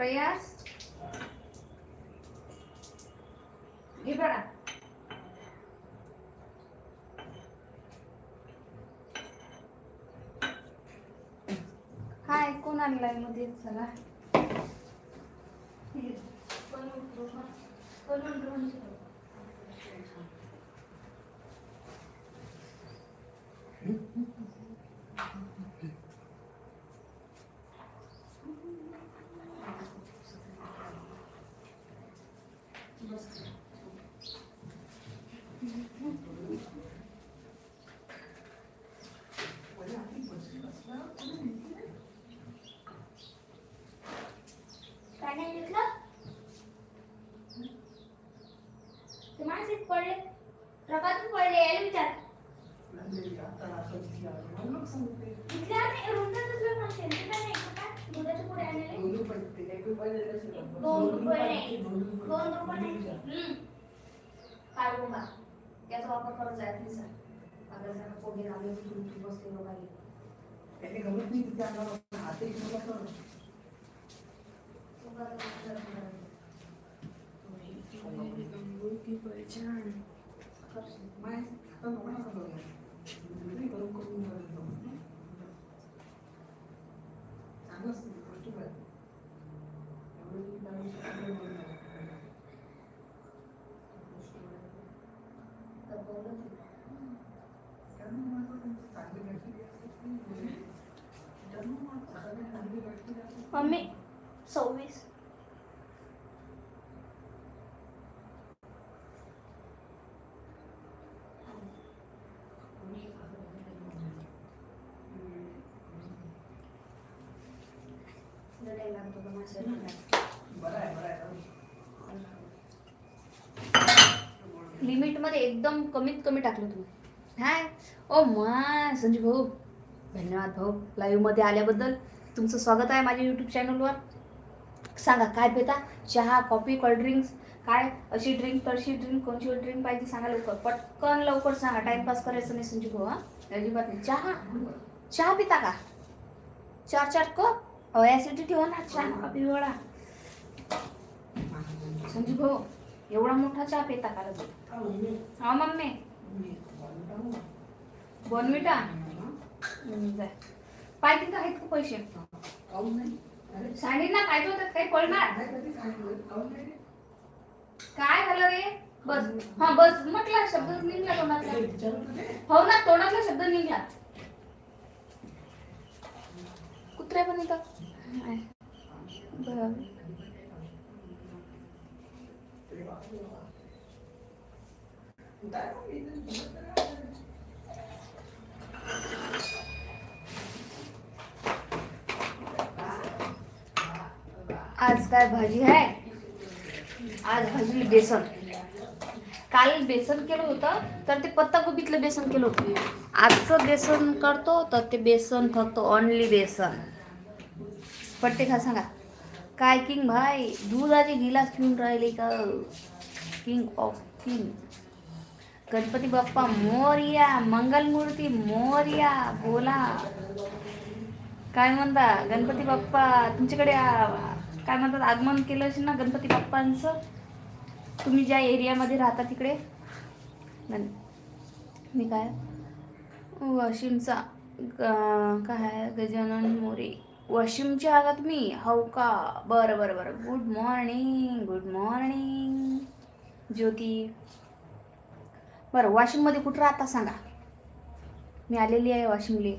प्रयास घे बडा हाय कोण आणलायमध्ये चला काय नाही घेतलं ते माणसीत पडले ट्रकातून पडले यायला विचार इथल्या नाही, रुंदातच लोक माणसं आहेत. तिथं नाही का काय? दुधाचे पुढे आणलेले दोन रुपये नाही दोन रुपये नाही हम्म. काय रुपा याचा वापर करत जायत नाही सर आपल्या पोहे घालून उठून उठून बसले लोकांनी तर मम्मी सव्वीस. लिमिटमध्ये एकदम कमीत कमी टाकलं तुम्ही. हाय. ओ मा संजीव भाऊ. धन्यवाद भाऊ. लाईव्हमध्ये आल्याबद्दल. तुमचं स्वागत आहे माझ्या यूट्यूब चॅनलवर सांगा काय पिता? चहा कॉफी कोल्ड्रिंक्स काय? अशी ड्रिंक तशी ड्रिंक कोणची ड्रिंक पाहिजे सांगा लवकर. पटकन लवकर सांगा टाइमपास करायचं नाही संजू भाऊ हा. अजिबात नाही. चहा? चहा पिता का? चार चार कप? ॲसिडिटी ना चहा पिवळा संजू भाऊ एवढा मोठा चहा पिता का लगे हा मम्मी. बोनविटा जाय. पाहिजे का आहेत का पैसे? सांगेन ना पाहिजे होतात काही पडणार काय झालं रे? बस. हा बस. म्हटलं शब्द निघला तोंडातला हो ना तोंडातला शब्द निघला. कुत्र्या पण येतात. नाही. आज काय भाजी आहे? आज भाजी बेसन. काल बेसन केलं होतं तर ते पत्ताकोबीतलं बेसन केलं होतं. आजचं बेसन करतो तर ते बेसन फक्त ओनली बेसन. पट्टे खा सांगा. काय किंग भाई? दुधाचे गिलास पिऊन राहिले का? King of king Ganpati Bappa Morya Mangalmurti Morya बोला. काय म्हणता? गणपती बाप्पा तुमच्याकडे आ- काय म्हणतात आगमन केलं असेल ना गणपती बाप्पांचं तुम्ही ज्या एरियामध्ये राहता तिकडे? मी काय? वाशिमचा काय आहे? गजानन मोरे. वाशिमच्या आगात मी हो का? बरं बरं बरं. Good morning good morning Jyoti. बरं वाशिममध्ये कुठं राहता सांगा. मी आलेली आहे वाशिमले.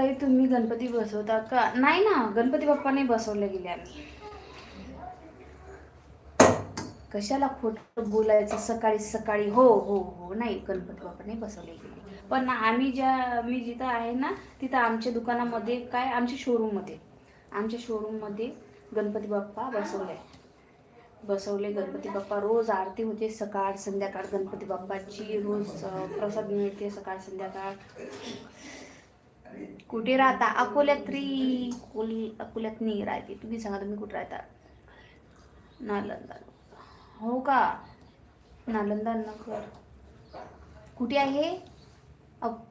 ताई तुम्ही गणपती बसवता का? नाही ना गणपती बाप्पा नाही बसवले गेले आम्ही. कशाला खोट बोलायचं? सकाळी सकाळी. हो हो हो. नाही गणपती बाप्पा नाही बसवले गेले. पण आम्ही ज्या मी जिथं आहे ना तिथं आमच्या दुकानामध्ये काय? आमच्या शोरूममध्ये आमच्या शोरूममध्ये गणपती बाप्पा बसवले. बसवले गणपती बाप्पा. रोज आरती होते सकाळ संध्याकाळ. गणपती बाप्पाची रोज प्रसाद मिळते सकाळ संध्याकाळ. कुठे राहता? अकोल्यात री अकोल अकोल्यात नाही राहते. तुम्ही सांगा तुम्ही कुठे राहता? नालंदा. हो का? नालंदा नगर. कुठे आहे?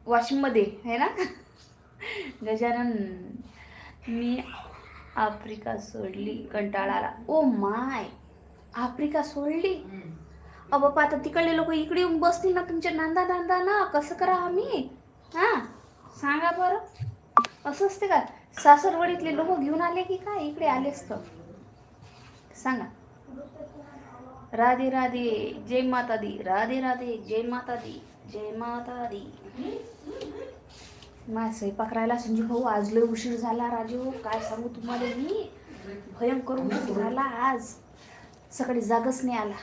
वाशिममध्ये आहे ना? गजानन. मी आफ्रिका सोडली कंटाळा आला ओ माय आफ्रिका सोडली? अ बापा आता तिकडले लोक इकडे येऊन बसतील ना तुमच्या नांदा नांदा ना? कसं करा आम्ही? हां? सांगा बरं. असं असते का? सासरवडीतले लोक घेऊन आले की काय? इकडे आलेच तर सांगा. राधे राधे जय माता दी राधे राधे जय माता दी जय माता दी माझा स्वयंपाक राहिला संजू भाऊ. आज लय उशीर झाला राजू. काय सांगू तुम्हाला मी? भयंकर उशीर झाला आज. सकाळी जागच नाही आला.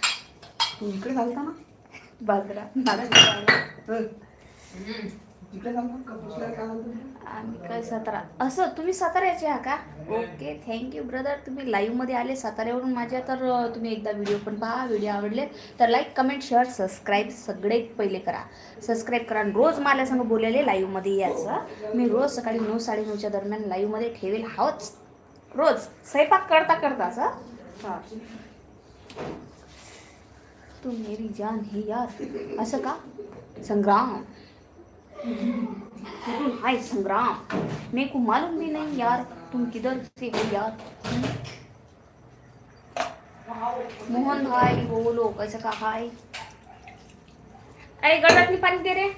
तू इकडे चालता ना? बाजरा. मला काय आम्ही काय सातारा? असं तुम्ही साताऱ्याचे आहा का? ओके थँक्यू ब्रदर तुम्ही लाईव्हमध्ये आले साताऱ्यावरून माझ्या तर तुम्ही एकदा व्हिडिओ पण पहा व्हिडिओ आवडले तर लाईक कमेंट शेअर सबस्क्राईब सगळे पहिले करा. सबस्क्राईब करा आणि रोज मला सांग बोललेले लाईव्हमध्ये यायचं. मी रोज सकाळी नऊ साडेनऊच्या दरम्यान लाईव्हमध्ये ठेवेल हाच. रोज. स्वयंपाक करता करता असं. हां. तू मेरी जान हे यार. असं का? संग्राम. हाय संग्राम. मेरे को मालूम भी नहीं यार तुम किधर से हो यार? मोहन भाई बोलो कैसे का हाय अय गळ्यातनी पाणी दे रे.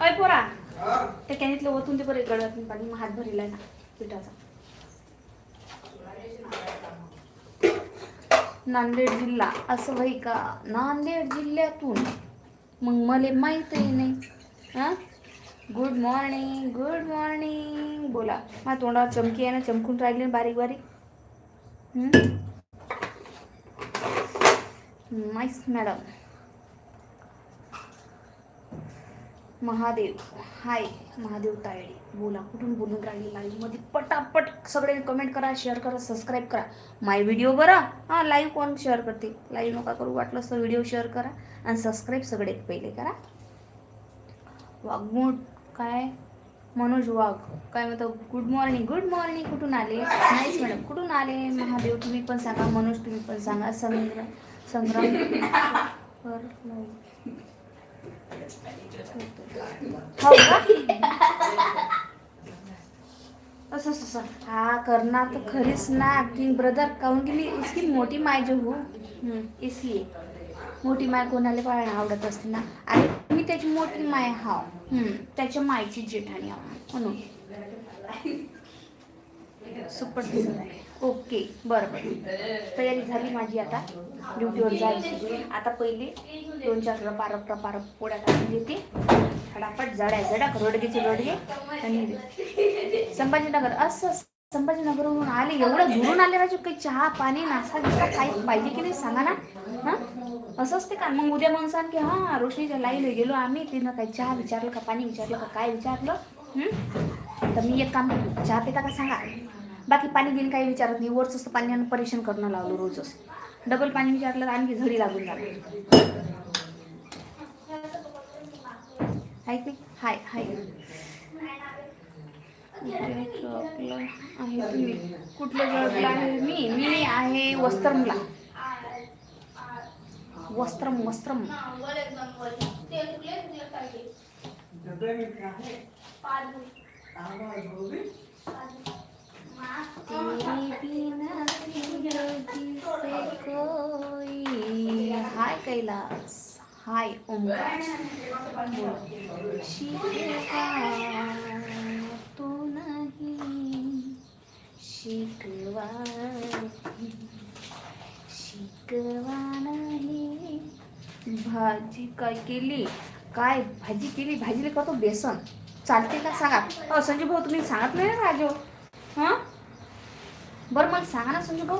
अय पोरा. त्या कॅनीतलं ओतून दे बरं गळ्यातनी पाणी. मग हात भरीला ना पिठाचा. नांदेड जिल्हा असं भाई का? नांदेड जिल्ह्यातून. मग मला माहीतही नाही. हां? गुड मॉर्निंग गुड मॉर्निंग बोला. माझ्या तोंडावर चमकी आहे ना चमकून राहिली ना बारीक बारीक. Nice madam Mahadev. Hi Mahadev Tayade. बोला कुठून बोलून राहिले लाईव्हमध्ये पटापट सगळे कमेंट करा शेअर करा सबस्क्राईब करा. माय व्हिडिओ बरा? हां लाईव्ह कोण शेअर करते? लाईव्ह नका करू वाटलं तर व्हिडिओ शेअर करा. आणि सबस्क्राईब सगळे पहिले करा. वाघमोड काय? मनोज वाघ. काय म्हणतो? गुड मॉर्निंग गुड मॉर्निंग कुठून आले? नाहीच मॅडम कुठून आले? महादेव तुम्ही पण सांगा. मनोज तुम्ही पण सांगा. संग्राम संग्राम वर हो असं असं हा करणार तर खरीच ना किंग ब्रदर काहून की मी इसकी मोठी माय जो हूँ. इसलिए मोठी माय कोणाला पाळायला आवडत असते ना? आणि मी त्याची मोठी माय हाव. त्याच्या मायची जेठाणी हाव. म्हणून सुपर ओके बरं बरं. तयारी झाली माझी आता. ड्युटीवर जायची आता पहिले दोन चार रपारप रपारप पोळ्या टाकून देते फटाफट जड्या जडक रोडगेचे रोडगे. आणि संभाजीनगर असं संभाजीनगरवरून आले एवढं दुरून आले राजू काही चहा पाणी नाश्ता बिस्ता काही पाहिजे की नाही सांगा ना? हां? असं असते का? मग उद्या मग सांग की हां रोशनीच्या लाईला गेलो आम्ही. तिनं काही चहा विचारलं का पाणी विचारलं का काय विचारलं? तर मी एक काम करतो चहा पिता का सांगा? बाकी पाणी बिन काही विचारत नाही. वरच पाणी पाण्यानं परेशान करणं लावलं रोजच. डबल पाणी विचारलं तर आणखी झडी लागून जाणार हाय की? हाय हाय. कुठलं आहे तुम्ही. कुठल्या जॉबला आहे? मी मी आहे वस्त्रमला. वस्त्रम वस्त्रम. हाय कैलास हाय ओमकार शिकवा तू नाही शिकवा. शिकवा नाही. भाजी काय केली? काय भाजी केली? भाजीला करतो बेसन. चालते का? सांगा. अ संजू भाऊ तुम्ही सांगत नाही ना राजू. हां? बरं मग सांगा ना संजू भाऊ.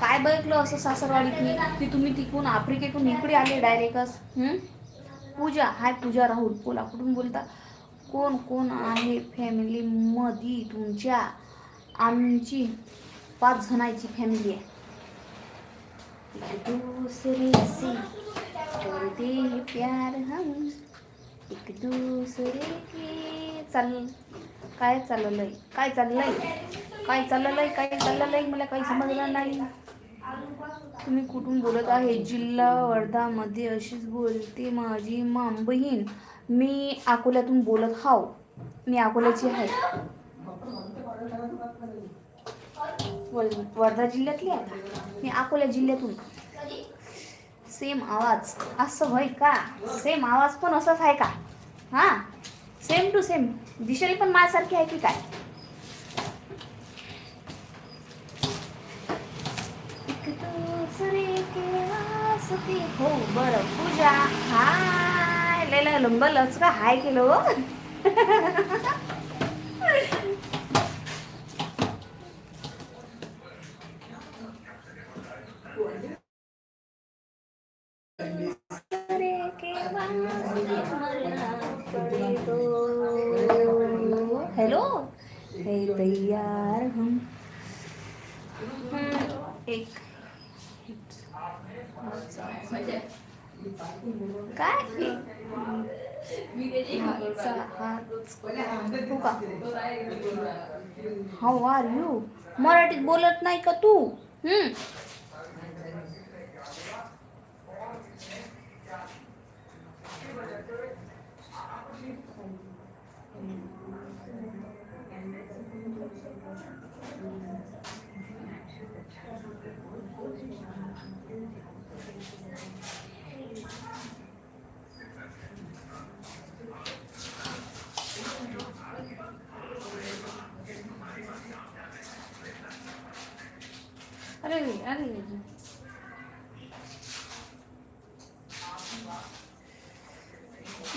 काय बघितलं असं सासरवाडीतनी की तुम्ही तिकडून आफ्रिकेतून इकडे आले डायरेक्टच? पूजा. हाय पूजा राहुल. बोला कुठून बोलता? कोण कोण आहे फॅमिलीमध्ये तुमच्या? आमची पाच जणांची फॅमिली आहे. दुसरी सी से दे प्यार हम एक दूसरे के। चाल काय चाललंय? काय चाललंय? काय चाललंय? काय चाललंय? मला काही समजलं नाही. तुम्ही कुठून बोलत आहे? जिल्हा वर्धामध्ये अशीच बोलते माझी माम बहीण. मी अकोल्यातून बोलत हाव. मी अकोल्याची आहे. वर्धा जिल्ह्यातली आहे मी अकोला जिल्ह्यातून. सेम आवाज. असं होय का? सेम आवाज पण असाच आहे का? हा? सेम टू सेम दिशेली पण माझ्यासारखी आहे की काय? हो बरं. पूजा. हाय. लय लय लंब लचका हाय केलं हो. है तैयार हम। एक काय? हो का? हाऊ आर यू मराठीत बोलत नाही का तू? हम्म.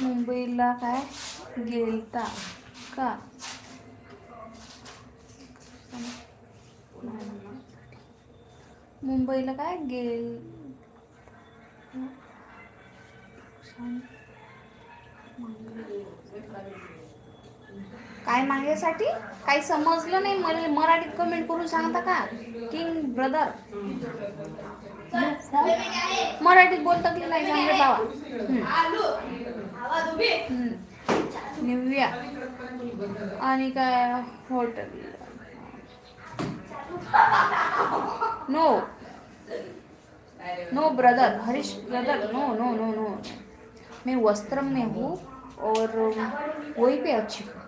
मुंबईला काय? गेलता का? मुंबईला काय? गेल काय माझ्यासाठी? काही समजलं नाही मला मराठीत कमेंट करून सांगता का? किंग ब्रदर मराठीत बोलता की नाही सांगत बाबा. निव्या. आणि काय? Hotel no no brother Harish brother no no no no मैं वस्त्रम में हूँ और वही पे अच्छी हूँ.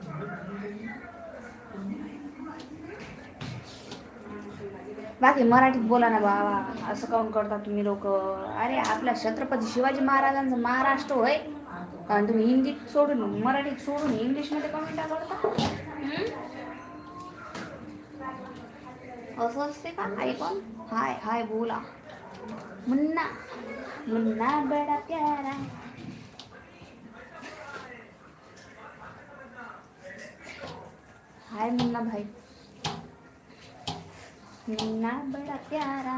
बाकी मराठीत बोला ना बाबा. असं काऊन करता तुम्ही लोक? अरे आपल्या छत्रपती शिवाजी महाराजांचं महाराष्ट्र होय. कारण तुम्ही हिंदीत सोडून मराठीत सोडून इंग्लिशमध्ये कमेंट करता असं असते का? आई पण हाय हाय बोला. मुन्ना मुन्ना बडा प्यारा. हाय मुन्ना भाई. मुन्ना बड़ा प्यारा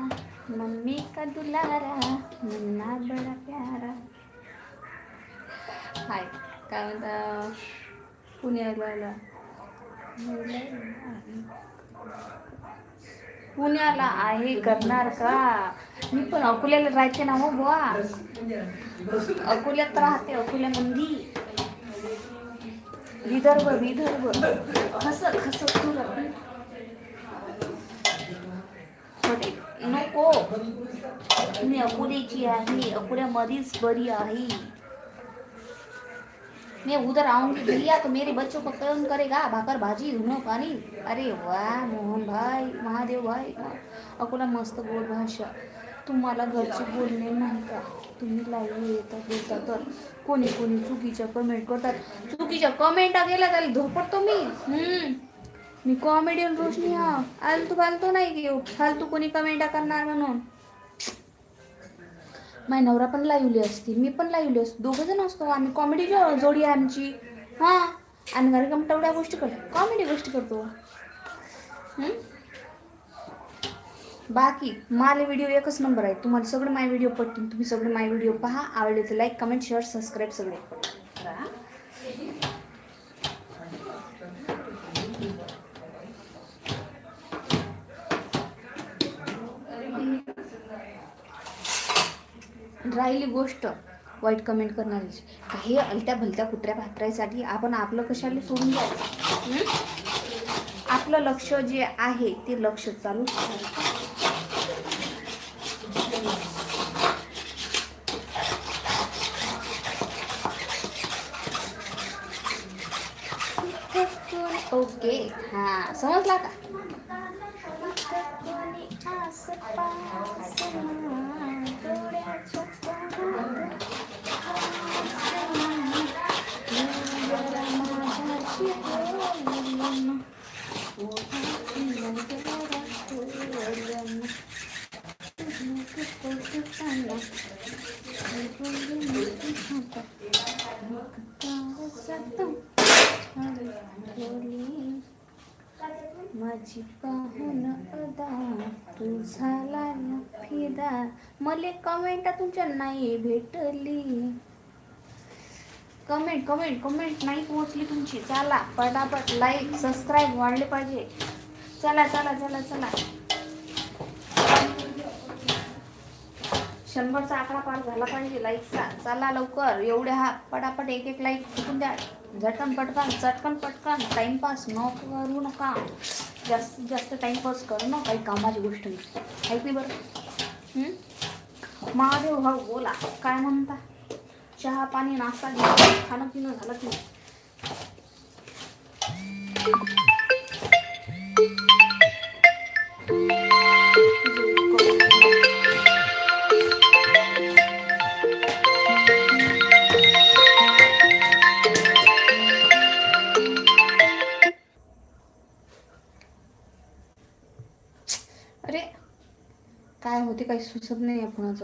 मम्मी का दुलारा. मुन्ना बड़ा प्यारा. हाय काय म्हणता? पुण्याला पुण्याला आहे करणार का? मी पण अकोल्याला राहते ना हो बुवा. अकोल्यात राहते अकोल्यामध्ये विदर्भ विदर्भ. खस खस नको. मी अकोल्याची आहे. अकोल्यामध्येच बरी आहे. मैं उधर आऊंगी भैया तो. मेरे बच्चों को कौन करेगा. भाकर भाजी धुनो पानी अरे वाह मोहन भाई महादेव भाई अकोला मस्त गोड भाषा. तुम्हाला घरचे बोलणे नाही का? तुम्ही लाईव्ह येता बोलता तर. कोणी कोणी चुकीच्या कमेंट करतात. चुकीच्या कमेंटा गेल्या त्याला धोपडतो मी. मी कॉमेडियन रोशनी हा. आलतू फालतू नाही घेऊ फालतू कोणी कमेंटा करणार म्हणून. माय नवरा पण लाईवली असती. मी पण लाईवली असतो. दोघं जण असतो. आम्ही कॉमेडी जोडी आहे आमची. हां. आणि घरी तेवढ्या गोष्टी करतो. कॉमेडी गोष्टी करतो. हम्म? बाकी माले व्हिडिओ एकच नंबर आहे. तुम्हाला सगळे माय व्हिडिओ पटतील तुम्ही सगळे माय व्हिडिओ पहा. आवडले तर लाईक कमेंट शेअर सबस्क्राईब सगळे. राहिली गोष्ट वाईट कमेंट करणारीची. काही अलत्या भलत्या कुत्र्या भातरायसाठी आपण आपलं कशाला सोडून द्यायचं? आपलं लक्ष जे आहे ते लक्ष चालू ओके हा समजला का कोणी आसपास माझी पाहून अदा तू झाला ना फिदा. मले कमेंट तुमच्या नाही भेटली. कमेंट कमेंट कमेंट नाही पोहोचली तुमची. चला पटापट लाईक सबस्क्राईब वाढले पाहिजे. चला चला चला चला. शंभरचा आकडा पार झाला पाहिजे लाईकचा चला लवकर. एवढ्या हा पटापट एक एक लाईक टिकून द्या? झटकन पटकन चटकन पटकन. टाइमपास न करू नका. जास्तीत जास्त टाइमपास करू ना काही कामाची गोष्ट नाही. ऐकली बरं. महादेव भाऊ बोला. काय म्हणता? चहा पाणी नाश्ता घेऊन खाणं पिणं झालं की सुचत नाही आहे कुणाचं.